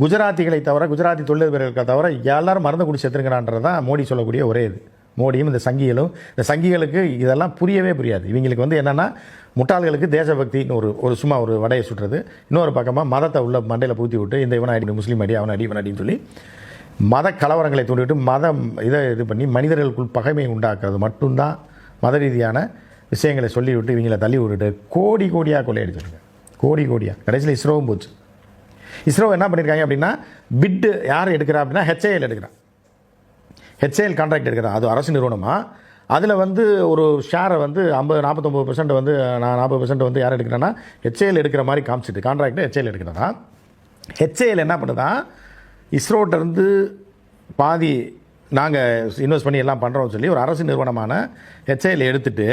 குஜராத்திகளை தவிர குஜராத்தி தொழிலதிபர்களை தவிர எல்லாரும் மருந்து குடி செத்துருங்கிறான்றது தான் மோடி சொல்லக்கூடிய ஒரே இது. மோடியும் இந்த சங்கிகளும் இந்த சங்கிகளுக்கு இதெல்லாம் புரியவே புரியாது. இவங்களுக்கு வந்து என்னென்னா முட்டாள்களுக்கு தேசபக்தின்னு ஒரு ஒரு சும்மா ஒரு வடையை சுட்டுறது. இன்னொரு பக்கமாக மதத்தை உள்ள மண்டையில் பூத்தி விட்டு இந்த இவன் அடி முஸ்லீம் அடி அவன் அடி இவன் அடின்னு சொல்லி மத கலவரங்களை தூண்டிவிட்டு மதம் இதை இது பண்ணி மனிதர்களுக்குள் பகைமை உண்டாக்குறது மட்டும்தான் மத ரீதியான விஷயங்களை சொல்லிவிட்டு இவங்களை தள்ளி விட்டுட்டு கோடி கோடியாக கொள்ளையடிச்சிருங்க கோடி கோடியாக கடைசியில் இஸ்ரோவும் போச்சு. இஸ்ரோ என்ன பண்ணியிருக்காங்க அப்படின்னா பிட்டு யார் எடுக்கிறா அப்படின்னா ஹெச்ஏஎல் எடுக்கிறா ஹெச்ஏஎல் கான்ட்ராக்ட் எடுக்கிறா. அது அரசு நிறுவனமாக அதில் வந்து ஒரு ஷேரை வந்து ஐம்பது நாற்பத்தொம்பது பர்சன்ட் வந்து நான் நாற்பது பர்சன்ட் வந்து யார் எடுக்கிறேன்னா ஹெச்ஏஎல் எடுக்கிற மாதிரி காமிச்சிட்டு கான்ட்ராக்ட் ஹெச்ஏஎல் எடுக்கிறதா ஹெச்ஏஎல் என்ன பண்ணுதா? இஸ்ரோட்டேருந்து பாதி நாங்கள் இன்வெஸ்ட் பண்ணி எல்லாம் பண்ணுறோம்னு சொல்லி ஒரு அரசு நிறுவனமான ஹெச்ஏஎல் எடுத்துகிட்டு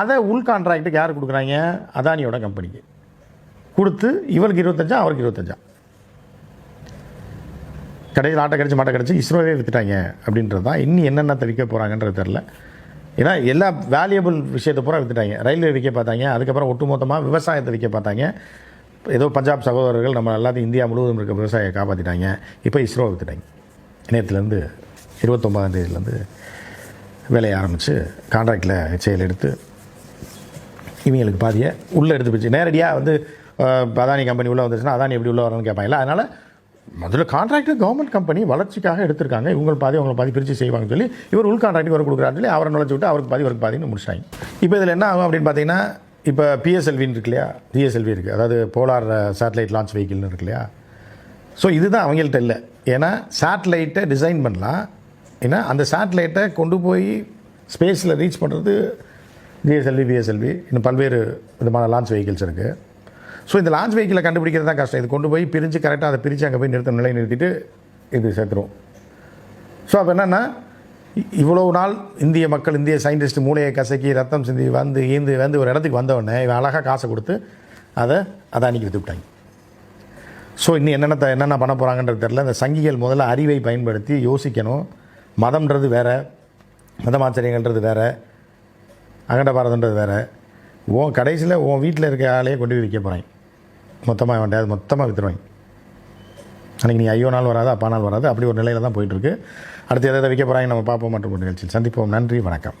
அதை உள் கான்ட்ராக்டுக்கு யார் கொடுக்குறாங்க? அதானியோட கம்பெனிக்கு கொடுத்து இவருக்கு இருபத்தஞ்சா அவருக்கு இருபத்தஞ்சா? கடையில் ஆட்டை கிடச்சி மாட்டை கிடச்சி இஸ்ரோவே விற்றுட்டாங்க அப்படின்றது தான் இன்னும் என்னென்ன விற்க போகிறாங்கன்றது தெரில ஏன்னா எல்லா வேல்யூபிள் விஷயத்தை பூரா விற்றுட்டாங்க ரயில்வே விற்க பார்த்தாங்க அதுக்கப்புறம் ஒட்டுமொத்தமாக விவசாயத்தை விற்க பார்த்தாங்க. ஏதோ பஞ்சாப் சகோதரர்கள் நம்ம எல்லாத்தையும் இந்தியா முழுவதும் இருக்க விவசாயியை காப்பாற்றிட்டாங்க இப்போ இஸ்ரோ விற்றுட்டாங்க நேற்றுலேருந்து இருபத்தொம்பதாம் தேதியிலேருந்து வேலையை ஆரம்பித்து கான்ட்ராக்டில் செயல் எடுத்து இவங்களுக்கு பாதியை உள்ளே எடுத்து போச்சு நேரடியாக வந்து அதானி கம்பெனி உள்ளே வந்துச்சுன்னா அதானி எப்படி உள்ளே வரணும்னு கேட்பாங்கல்ல அதனால் முதல்ல கான்ட்ராக்டர் கவர்மெண்ட் கம்பெனி வளர்ச்சிக்காக எடுத்திருக்காங்க. இவங்க பாதி அவங்களை பாதி பிரித்து செய்வாங்கன்னு சொல்லி இவர் உள் கான்ட்ராக்ட் இவர் கொடுக்குறாரு சொல்லி அவரை நுழைச்சி விட்டு அவருக்கு பாதி அவருக்கு பாதின்னு முடிச்சாங்க இப்போ இதில் என்ன ஆகும் அப்படின்னு பார்த்தீங்கன்னா இப்போ பிஎஸ்எல்வின்னு இருக்கு இல்லையா? பிஎஸ்எல்வி இருக்குது அதாவது போலார் சேட்டலைட் லான்ச் வெஹிக்கிள்னு இருக்கு இல்லையா? ஸோ இதுதான் அவங்கள்ட்ட இல்லை. ஏன்னா சேட்டலைட்டை டிசைன் பண்ணலாம். ஏன்னா அந்த சேட்டலைட்டை கொண்டு போய் ஸ்பேஸில் ரீச் பண்ணுறது ஜிஎஸ்எல்வி பிஎஸ்எல்வி இன்னும் பல்வேறு விதமான லான்ச் வெஹிக்கிள்ஸ் இருக்குது ஸோ இந்த லான்ச் வெஹிக்கிளை கண்டுபிடிக்கிறது தான் கஷ்டம். இது கொண்டு போய் பிரித்து கரெக்டாக அதை பிரித்து அங்கே போய் நிறுத்த நிலை நிறுத்திட்டு இது சேர்த்துருவோம் ஸோ அப்போ என்னென்னா இ- நாள் இந்திய மக்கள் இந்திய சயின்டிஸ்ட் மூளையை கசக்கி ரத்தம் சிந்தி வந்து ஈந்து வந்து ஒரு இடத்துக்கு வந்தவொடனே இவன் அழகாக காசை கொடுத்து அதை அதானிக்கு விற்று விட்டாங்க. ஸோ இன்னும் என்னென்ன என்னென்ன பண்ண போகிறாங்கன்றது தெரில இந்த சங்கிகள் முதல்ல அறிவை பயன்படுத்தி யோசிக்கணும். மதம்ன்றது வேறு மதமாச்சரியங்கள்ன்றது வேறு அகண்ட பாரதன்றது வேறு. உன் கடைசியில் உன் வீட்டில் இருக்க ஆளையே கொண்டு போய் விற்க போகிறேன் மொத்தமாக வேண்டாம் மொத்தமாக விற்றுருவாங்க அன்றைக்கி நீ ஐயோ நாள் வராது அப்பா நாள் வராது அப்படி ஒரு நிலையில் தான் போயிட்டுருக்கு அடுத்து எதை விற்க போகிறாங்க நம்ம பார்ப்போம் மற்றும் நிகழ்ச்சியில் சந்திப்போம். நன்றி வணக்கம்.